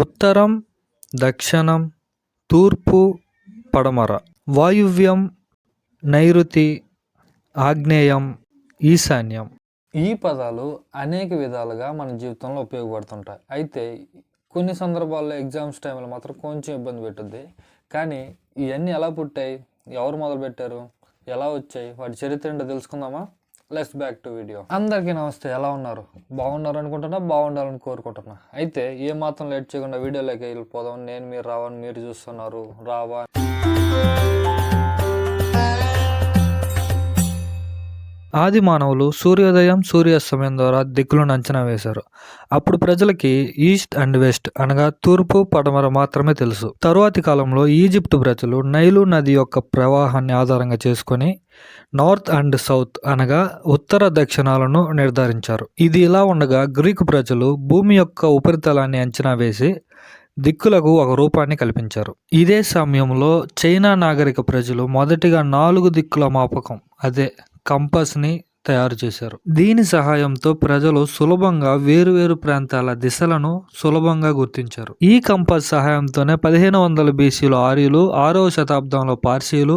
ఉత్తరం దక్షిణం తూర్పు పడమర. వాయువ్యం నైరుతి ఆగ్నేయం ఈశాన్యం. ఈ పదాలు అనేక విధాలుగా మన జీవితంలో ఉపయోగపడుతుంటాయి. అయితే కొన్ని సందర్భాల్లో ఎగ్జామ్స్ టైంలో మాత్రం కొంచెం ఇబ్బంది పెట్టుద్ది. కానీ ఇవన్నీ ఎలా పుట్టాయి? ఎవరు మొదలుపెట్టారు? ఎలా వచ్చాయి? వాటి చరిత్ర ఏంటో తెలుసుకుందామా? లెస్ బ్యాక్ టు వీడియో అందరికీ నమస్తే. ఎలా ఉన్నారు? బాగున్నారు అనుకుంటున్నా బాగుండాలని కోరుకుంటున్నా. అయితే ఏ మాత్రం లేట్ చేయకుండా వీడియోలోకి వెళ్ళిపోదాం. నేను మీరు రావని మీరు చూస్తున్నారు. రావా ఆది మానవులు సూర్యోదయం సూర్యాస్తమయం ద్వారా దిక్కులను అంచనా వేశారు. అప్పుడు ప్రజలకి ఈస్ట్ అండ్ వెస్ట్ అనగా తూర్పు పడమర మాత్రమే తెలుసు. తరువాతి కాలంలో ఈజిప్ట్ ప్రజలు నైలు నది యొక్క ప్రవాహాన్ని ఆధారంగా చేసుకొని నార్త్ అండ్ సౌత్ అనగా ఉత్తర దక్షిణాలను నిర్ధారించారు. ఇది ఇలా ఉండగా గ్రీకు ప్రజలు భూమి యొక్క ఉపరితలాన్ని అంచనా వేసి దిక్కులకు ఒక రూపాన్ని కల్పించారు. ఇదే సమయంలో చైనా నాగరిక ప్రజలు మొదటిగా నాలుగు దిక్కుల మాపకం అదే కంపస్ని తయారు చేశారు. దీని సహాయంతో ప్రజలు సులభంగా వేరువేరు ప్రాంతాల దిశలను సులభంగా గుర్తించారు. ఈ కంపస్ సహాయంతోనే పదిహేను వందల బీసీలో ఆర్యులు ఆరవ శతాబ్దంలో పార్సీలు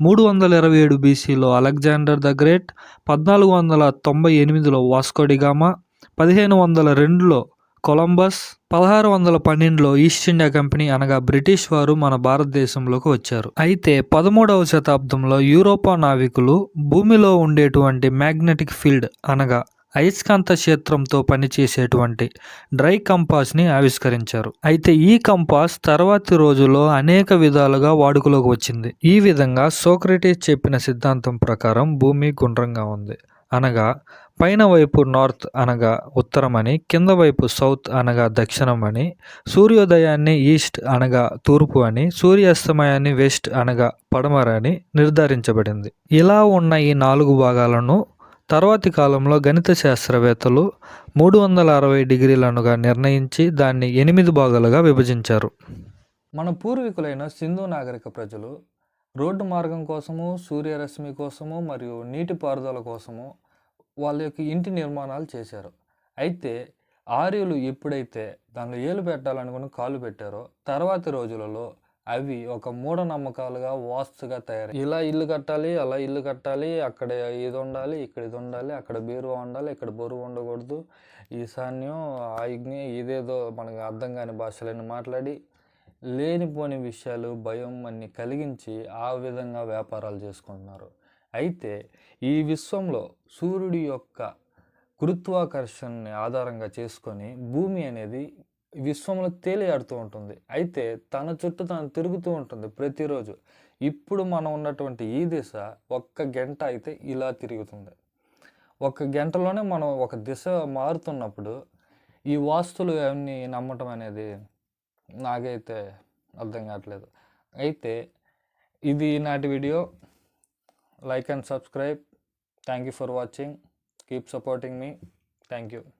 మూడు వందల ఇరవై ఏడు బీసీలో అలెగ్జాండర్ ద గ్రేట్ పద్నాలుగు వందల తొంభై ఎనిమిదిలో వాస్కోడిగామా పదిహేను వందల రెండులో కొలంబస్ పదహారు వందల పన్నెండులో ఈస్ట్ ఇండియా కంపెనీ అనగా బ్రిటిష్ వారు మన భారతదేశంలోకి వచ్చారు. అయితే పదమూడవ శతాబ్దంలో యూరోపా నావికులు భూమిలో ఉండేటువంటి మ్యాగ్నెటిక్ ఫీల్డ్ అనగా అయస్కాంత క్షేత్రంతో పనిచేసేటువంటి డ్రై కంపాస్ని ఆవిష్కరించారు. అయితే ఈ కంపాస్ తర్వాతి రోజుల్లో అనేక విధాలుగా వాడుకలోకి వచ్చింది. ఈ విధంగా సోక్రటీస్ చెప్పిన సిద్ధాంతం ప్రకారం భూమి గుండ్రంగా ఉంది. అనగా పైన వైపు నార్త్ అనగా ఉత్తరమని కింద వైపు సౌత్ అనగా దక్షిణం అని సూర్యోదయాన్ని ఈస్ట్ అనగా తూర్పు అని సూర్యాస్తమయాన్ని వెస్ట్ అనగా పడమర అని నిర్ధారించబడింది. ఇలా ఉన్న ఈ నాలుగు భాగాలను తర్వాతి కాలంలో గణిత శాస్త్రవేత్తలు మూడు వందల అరవై డిగ్రీలనుగా నిర్ణయించి దాన్ని ఎనిమిది భాగాలుగా విభజించారు. మన పూర్వీకులైన సింధు నాగరిక ప్రజలు రోడ్డు మార్గం కోసము సూర్యరశ్మి కోసము మరియు నీటిపారుదల కోసము వాళ్ళ యొక్క ఇంటి నిర్మాణాలు చేశారు. అయితే ఆర్యులు ఎప్పుడైతే దానిలో ఏలు పెట్టాలనుకుని కాలు పెట్టారో తర్వాతి రోజులలో అవి ఒక మూఢనమ్మకాలుగా వాస్తుగా తయారు ఇలా ఇల్లు కట్టాలి అలా ఇల్లు కట్టాలి అక్కడ ఇది ఉండాలి ఇక్కడ ఇది ఉండాలి అక్కడ బీరువా ఉండాలి ఇక్కడ బరువు ఉండకూడదు ఈశాన్యం ఆయజ్ఞ ఇదేదో మనకు అర్థం కాని భాషలని మాట్లాడి లేనిపోని విషయాలు భయం అన్ని కలిగించి ఆ విధంగా వ్యాపారాలు చేసుకుంటున్నారు. అయితే ఈ విశ్వంలో సూర్యుడి యొక్క గురుత్వాకర్షణని ఆధారంగా చేసుకొని భూమి అనేది విశ్వంలో తేలియాడుతూ ఉంటుంది. అయితే తన చుట్టూ తను తిరుగుతూ ఉంటుంది ప్రతిరోజు. ఇప్పుడు మనం ఉన్నటువంటి ఈ దిశ ఒక్క గంట అయితే ఇలా తిరుగుతుంది. ఒక గంటలోనే మనం ఒక దిశ మారుతున్నప్పుడు ఈ వాస్తులు అవన్నీ నమ్మటం అనేది నాకైతే అర్థం కావట్లేదు. అయితే ఇది నాటి video. Like and subscribe. Thank you for watching. Keep supporting me. Thank you